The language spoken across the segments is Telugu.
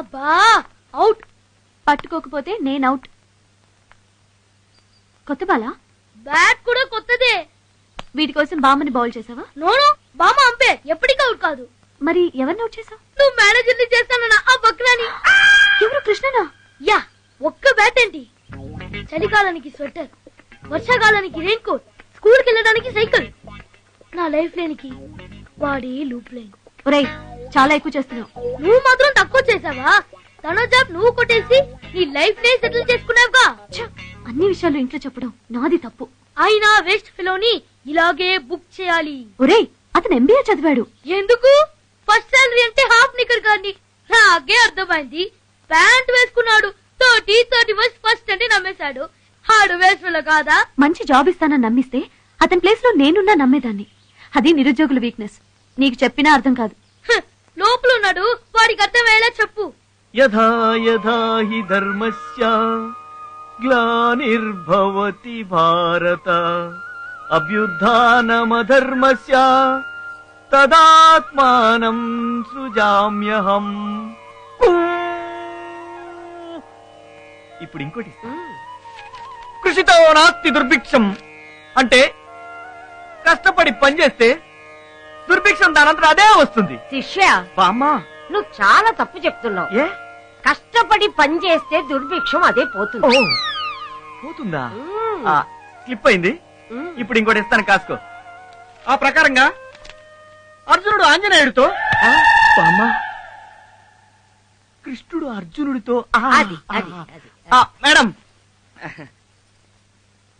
అబ్బా అవుట్ పట్టుకోకపోతే నేను అవుట్ కొత్త బాలా? బ్యాట్ కూడా కొత్తదే. వీటి కోసం బామ్మని బౌల్ చేసావా? నోను బామ్మ అంపే. ఎప్పటికీ అవుట్ కాదు. మరి ఎవరిని అవుట్ చేసావు? నువ్వు మేనేజర్ని చేస్తానన్నా ఆ బక్రాని. ఎవరు కృష్ణనా? యా ఒక్క బ్యాట్ ఏంటి? చలికాలానికి స్వెటర్ వర్షాకాలానికి రెయిన్ కోట్ స్కూల్కి వెళ్ళడానికి సైకిల్. నా లైఫ్ లేనికి వాడి లూప్ లేన్ ఒరేయ్ చాలా ఎక్కువ చేస్తున్నావు. నువ్వు మాత్రం తక్కువ చేసావా? తన జాబ్ నువ్వు కొట్టేసి నీ లైఫ్ నే సెటిల్ చేసుకున్నావుగా? అన్ని విషయాలు ఇంట్లో చెప్పడం నాది తప్పు. అయినా వేస్ట్ ఫిలోని ఇలాగే బుక్ చేయాలి. ఒరేయ్ అతను ఎంబీఏ చదివాడు. ఎందుకు? ఫస్ట్ సాలరీ అంటే హాఫ్ నికర్ కానీ నాకే అర్థమైంది. ప్యాంట్ వేసుకున్నాడు. థర్టీ థర్టీ ఫస్ట్ ఫస్ట్ అంటే నమ్మేశాడు. హాడు వేసులో కాదా? మంచి జాబ్ ఇస్తానని నమ్మిస్తే అతని ప్లేస్లో నేనున్నా నమ్మేదాన్ని. అది నిరుద్యోగుల వీక్నెస్ నీకు చెప్పినా అర్థం కాదు. హ్, లోపల ఉన్నాడు. వాడికి అర్థమయ్యేలా చెప్పు. యథా యథా హి ధర్మస్య గ్లానిర్భవతి భారత. అభ్యుత్నమధర్మస్య తదాత్మానం సృజామ్యహం. ఇప్పుడు ఇంకోటి. కృషితో నాస్తి దుర్భిక్షం. అంటే కష్టపడి పనిచేస్తే దుర్భిక్షం దానంతరం అదే వస్తుంది. శిష్య బామ్మా నువ్వు చాలా తప్పు చెప్తున్నావు. ఏ? కష్టపడి పని చేస్తే దుర్భిక్షం అదే ఓ పోతుంది? పోతుందా. ఆ, స్లిప్ అయింది మ్మ్. ఇప్పుడు ఇంకోటి ఇస్తాను కాసుకో. ఆ ప్రకారంగా అర్జునుడు ఆంజనేయుడితో ఆ, బామ్మా కృష్ణుడు అర్జునుడితో ఆ, అది అది ఆ, అది ఆ, మేడం.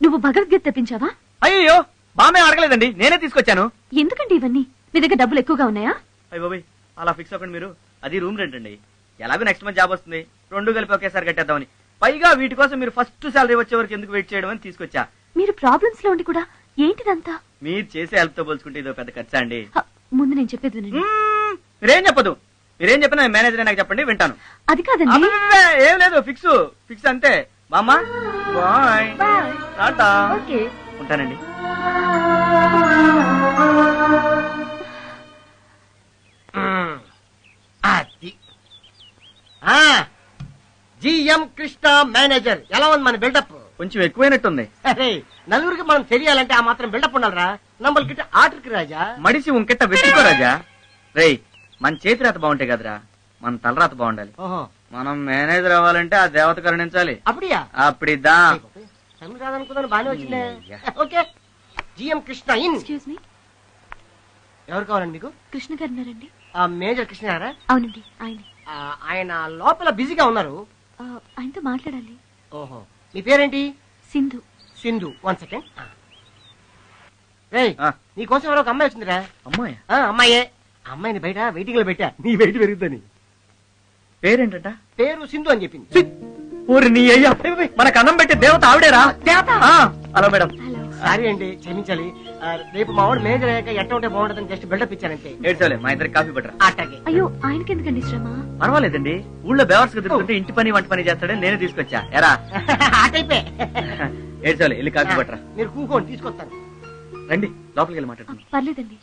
నువ్వు భగవద్గీత తెప్పించావా? అయ్యో బామ్మే అడగలేదండి నేనే తీసుకొచ్చాను. ఎందుకండి ఇవన్నీ? మీ దగ్గర డబ్బులు ఎక్కువగా ఉన్నాయా? అయ్య బాబాయ్ అలా ఫిక్స్ అవ్వకండి మీరు. అది రూమ్ రెంట్ అండి. ఎలాగో నెక్స్ట్ మంత్ జాబ్ వస్తుంది. రెండు కలిపి ఒకేసారి కట్టేద్దామని. పైగా వీటి కోసం మీరు ఫస్ట్ శాలరీ వచ్చే వరకు ఎందుకు వెయిట్ చేయడం అని తీసుకొచ్చా. మీరు ప్రాబ్లమ్స్లో ఉండి కూడా ఏంటిదంతా? మీరు చేసే హెల్ప్తో పోల్చుకుంటే ఇదో పెద్ద ఖర్చా అండి? హ, ముందు నేను చెప్పేది వినండి. మ్మ్. మీరేం చెప్పదు. మీరేం చెప్పినా మేనేజర్ నాకు చెప్పండి వింటాను. అది కాదండి. ఏం లేదు ఫిక్స్ ఫిక్స్ అంతే. బామ్మ బాయ్ టాటా. ఓకే. ఉంటానండి. GM Krishna manager. ఎలా ఉంది మన బిల్డప్? కొంచెం ఎక్కువైనట్టుంది. అరే నలుగురికి మనం తెలియాలంటే ఆ మాత్రం బిల్డప్ ఉండాలరా. నమ్మల్కిட்ட ఆటరికి రాజా. మడిసి ఉంకెట్ట వెతుక్కో రాజా. రేయ్ మన చేతి రాత బాగుంటాయి కదరా. మన తలరాత బాగుండాలి. ఓహో. మనం మేనేజర్ అవ్వాలంటే ఆ దేవత కరుణించాలి. అప్పుడియా? అప్పుడిద్దా తమిళ వచ్చిందే. Okay. GM Krishna in. Excuse me ఎవరు కావాలండి మీకు? కృష్ణ గారు ఉన్నారండి. ఆ మేజర్ కృష్ణ గారా? అవునండి ఆయన. ఆయన లోపల బిజీగా ఉన్నారు. ఆ, ఆయనతో మాట్లాడాలి. ఓహో. మీ పేరేంటి? సింధు. సింధు. వన్ సెకండ్ ఆ. నీకోసం ఎవరో ఒక అమ్మాయి వచ్చిందిరా. అమ్మాయి? ఆ, అమ్మాయే. ఆ అమ్మాయిని బయట వెయిటింగ్లో పెట్టా. నీ వెయిట్ పెరుగుతుంది పేరేంటంట? పేరు సింధు అని చెప్పింది. ఊరి నీ అయ్యా. మనకు అన్నం పెట్టే దేవత ఆవిడేరా? దేవత? ఆ, హలో మేడం. సారీ అండి క్షమించాలి. ఆ, రేపు మా వాడు మేనేజర్ అయ్యాక ఎట్ట ఉంటే బాగుంటుందని జస్ట్ బిల్డప్ ఇచ్చానంతే ఏడ్చాలే మా ఇద్దరికి కాఫీ పట్టరా? అట్టాగే అయ్యో ఆయనకి ఎందుకండి శ్రమ? పర్వాలేదండి ఊళ్ళో బేవర్స్ తిరుగుతుంటే ఇంటి పని వంట పని చేస్తాడని నేనే తీసుకొచ్చా. ఎరా. ఆ టైపే. ఏడ్చాలి వెళ్ళి కాఫీ పట్టరా. మీరు కూకోండి తీసుకొస్తాను. రండి లోపలికి వెళ్ళి ఆ, మాట్లాడుతున్నాం పర్లేదండి.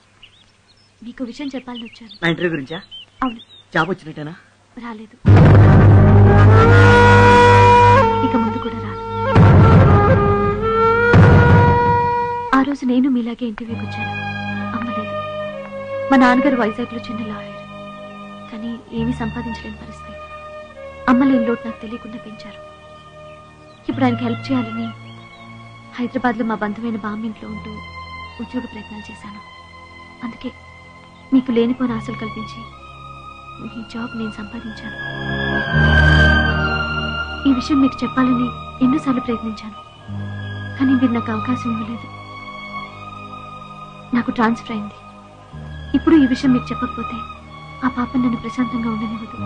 మీకు విషయం చెప్పాలని వచ్చాను. నా ఇంటర్వ్యూ గురించా? అవును. జాబ్ వచ్చినట్టేనా? రాలేదు. రోజు నేను మీలాగే ఇంటర్వ్యూకి వచ్చాను. అమ్మలేదు. మా నాన్నగారు వైజాగ్లో చిన్న లాయర్. కానీ ఏమీ సంపాదించలేని పరిస్థితి. అమ్మలేని లోటు నాకు తెలియకుండా పెంచారు. ఇప్పుడు ఆయనకి హెల్ప్ చేయాలని హైదరాబాద్లో మా బంధువైన బామ్మింట్లో ఉంటూ ఉద్యోగ ప్రయత్నాలు చేశాను. అందుకే మీకు లేనిపోని ఆశలు కల్పించి మీ జాబ్ నేను సంపాదించాను. ఈ విషయం మీకు చెప్పాలని ఎన్నోసార్లు ప్రయత్నించాను. కానీ మీరు నాకు అవకాశం ఇవ్వలేదు. నాకు ట్రాన్స్ఫర్ అయింది. ఇప్పుడు ఈ విషయం మీకు చెప్పకపోతే ఆ పాప నన్ను ప్రశాంతంగా ఉండనివ్వదు.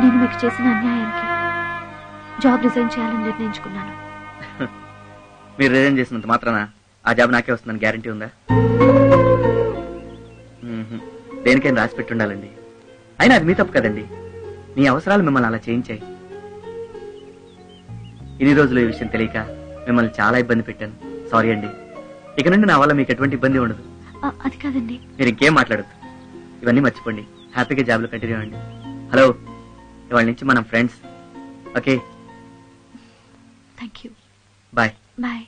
నేను మీకు చేసిన అన్యాయానికి జాబ్ రిజైన్ చేయాలని నిర్ణయించుకున్నాను. మీరు రిజైన్ చేసినంత మాత్రాన? ఆ జాబ్ నాకే వస్తుందని గ్యారంటీ ఉందా? దేనికైనా రాసి పెట్టి ఉండాలండి అయినా అది మీ తప్పు కదండి. మీ అవసరాలు మిమ్మల్ని అలా చేయించాయి. ఇన్ని రోజులు ఈ విషయం తెలియక మిమ్మల్ని చాలా ఇబ్బంది పెట్టాను. సారీ అండి. ఇక నుండి నా వల్ల మీకు ఎటువంటి ఇబ్బంది ఉండదు. అది కాదండి. మీరు ఇంకేం మాట్లాడద్దు. ఇవన్నీ మర్చిపోండి. హ్యాపీగా జాబ్లో కంటిన్యూ అవ్వండి. హలో ఇవాళ నుంచి మనం friends. Okay? Thank you bye. Bye.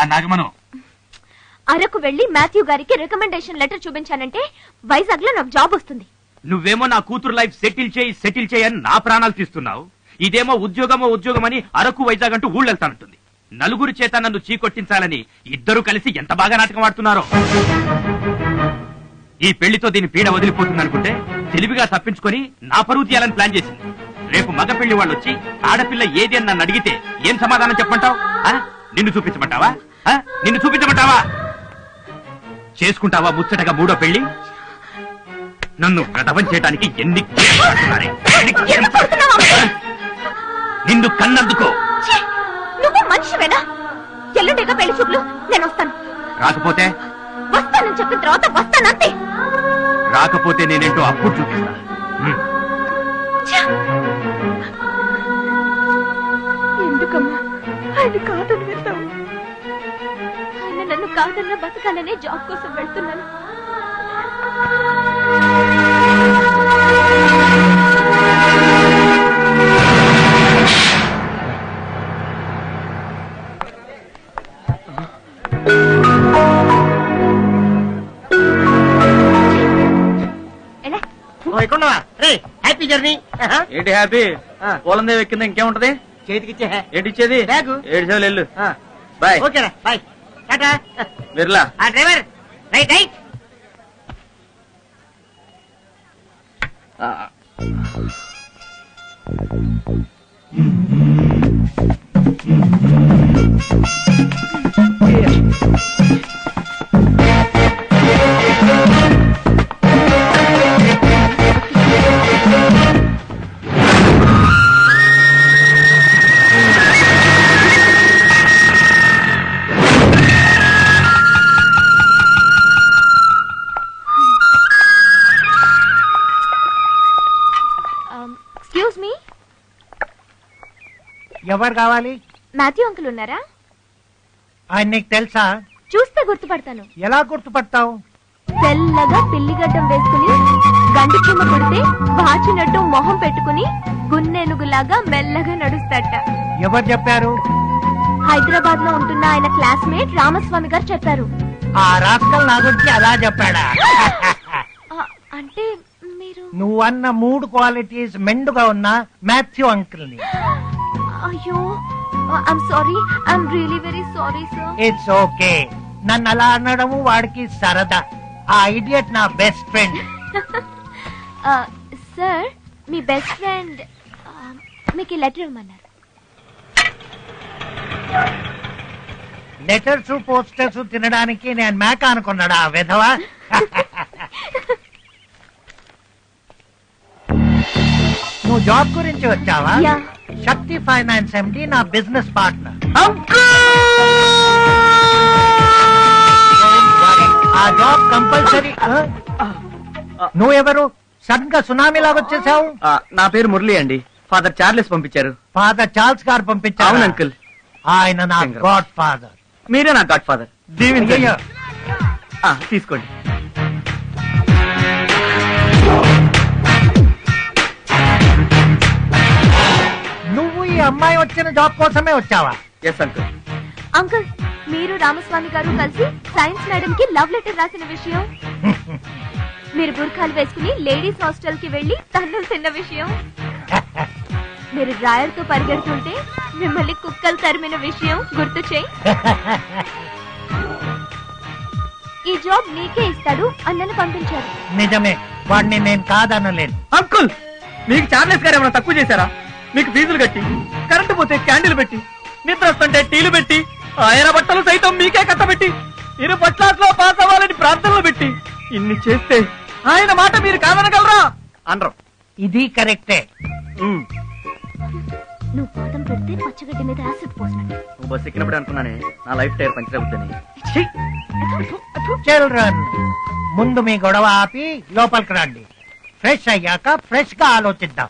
దాన్ని ఆగమను అరకు వెళ్ళి మాథ్యూ గారికి రికమెండేషన్ లెటర్ చూపించానంటే వైజాగ్లో నాకు జాబ్ వస్తుంది. నువ్వేమో నా కూతురు లైఫ్ సెటిల్ చేయి సెటిల్ చేయని నా ప్రాణాలు తీస్తున్నావు. ఇదేమో ఉద్యోగమో ఉద్యోగం అని అరకు వైజాగ్ అంటూ ఊళ్ళెళ్తానంటుంది. నలుగురి చేత నన్ను చీకొట్టించాలని ఇద్దరు కలిసి ఎంత బాగా నాటకం ఆడుతున్నారో. ఈ పెళ్ళితో దీని పీడ వదిలిపోతుంది అనుకుంటే తెలివిగా తప్పించుకొని నా పరువు తీయాలని ప్లాన్ చేసింది. రేపు మగ పెళ్ళి వాళ్ళు వచ్చి ఆడపిల్ల ఏది అని నన్ను అడిగితే ఏం సమాధానం చెప్పమంటావు? నిన్ను చూపించమంటావా? ఆ? నిన్ను చూపించమంటావా? చేసుకుంటావా ముచ్చటగా మూడో పెళ్ళి నన్ను ప్రదవం చేయడానికి ఎన్ని కేసులు కడుతున్నారే? ఎన్ని కేసులు? కడుతున్నారే? నిన్ను కన్నందుకో? ఛీ! నువ్వు మనిషివేనా? ఎల్లుండిగా పెళ్ళి చూపులు? నేను వస్తాను. రాకపోతే? వస్తానని చెప్పిన తర్వాత వస్తానంతే రాకపోతే నేనేంటో అప్పుడు చూపిస్తా. ఎందుకమ్మా? ఆయన కాదని నన్ను కాదన్న బతకాలనే జాబ్ కోసం వెళ్తున్నాను. హ్యాపీ జర్నీ ఏంటి హ్యాపీ ఆ. పోలందే ఎక్కింది ఇంకేముంటది? చేతికి ఇచ్చే ఏంటి ఇచ్చేది బ్యాగు. ఏడు సేవలు వెళ్ళు బాయ్. ఓకేరా బాయ్. టాటా బిర్లా. ఆ driver right right. Excuse me ఎవరు కావాలి? మాథ్యూ అంకుల్ ఉన్నారా? ఆయన నీకు తెలుసా? చూస్తే గుర్తుపడతాను. ఎలా గుర్తుపడతావు? తెల్లగా పిల్లిగడ్డం వేసుకుని గండి చిమ్మ కొడితే వాచినట్టు మొహం పెట్టుకుని గున్నెనుగులాగా మెల్లగా నడుస్తాట ఎవరు చెప్పారు? హైదరాబాద్లో ఉంటున్న ఆయన క్లాస్మేట్ రామస్వామి గారు చెప్పారు. ఆ రాస్కల్ నా గురించి అలా చెప్పాడా? నువ్వు అన్న మూడు క్వాలిటీస్ మెండుగా ఉన్న మాథ్యూ అంకుల్ని. అయ్యో sorry I'm really very sorry sir it's okay నన్ను అలా అనడము వాడికి సరదా. ఆ ఐడియట్ నా బెస్ట్ ఫ్రెండ్ సార్ మీ బెస్ట్ ఫ్రెండ్ మీకు ఈ లెటర్ ఇవ్వమన్నారు. లెటర్స్ పోస్టర్స్ తినడానికి నేను మేక అనుకున్నాడా ఆ విధవా? నువ్వు జాబ్ గురించి వచ్చావా? యా. శక్తి ఫైనాన్స్ ఎండి నా బిజినెస్ పార్ట్నర్. ఆ జాబ్ కంపల్సరీ. నువ్వెవరు? సడన్గా సునామీ లాగా వచ్చేసావు? ఆ, నా పేరు మురళి అండి. ఫాదర్ చార్లెస్ పంపించారు. ఫాదర్ చార్ల్స్ గారు పంపించారు? అంకుల్. ఆయన నా. Godfather. మీరే నా గాడ్ ఫాదర్. దీవించండి ఆ, తీసుకోండి. అమ్మాయి వచ్చిన జాబ్ కోసమే వచ్చావా? ఎస్ అంకుల్ అంకుల్ మీరు రామస్వామి గారు కలిసి సైన్స్ మేడం కి లవ్ లెటర్ రాసిన విషయం. మీరు బుర్ఖాలు వేసుకుని లేడీస్ హాస్టల్కి వెళ్ళి తన్నులు తిన్న విషయం. మీరు డ్రాయర్తో పరిగెడుతుంటే మిమ్మల్ని కుక్కలు తరిమిన విషయం గుర్తు చేయి. ఈ జాబ్ నీకే ఇస్తాడు అన్నను పంపించారు. నిజమే వాడిని నేను కాదనలేను. అంకుల్ మీకు చార్లెస్ గారు ఏమైనా తక్కువ చేశారా? మీకు ఫీజులు కట్టి కరెంటు పోతే క్యాండిల్ పెట్టి నిద్ర వస్తుంటే టీలు పెట్టి ఆయన బట్టలు సైతం మీకే కట్టబెట్టి ఇరు పట్లాట్లో పాస్ అవ్వాలని ప్రార్థనలు పెట్టి ఇన్ని చేస్తే ఆయన మాట మీరు కాదనగలరా? అనరు. ఇది కరెక్టే. నువ్వు పాదం పెడితే పచ్చగడ్డి మీద యాసిడ్ పోసినట్టు నువ్వు బస్ ఎక్కినప్పుడు అనుకున్నానే నా లైఫ్ టైర్ పంచర్ అవుతుంది. చిల్డ్రన్ ముందు మీ గొడవ ఆపి లోపలికి రండి. ఫ్రెష్ అయ్యాక ఫ్రెష్గా ఆలోచిద్దాం.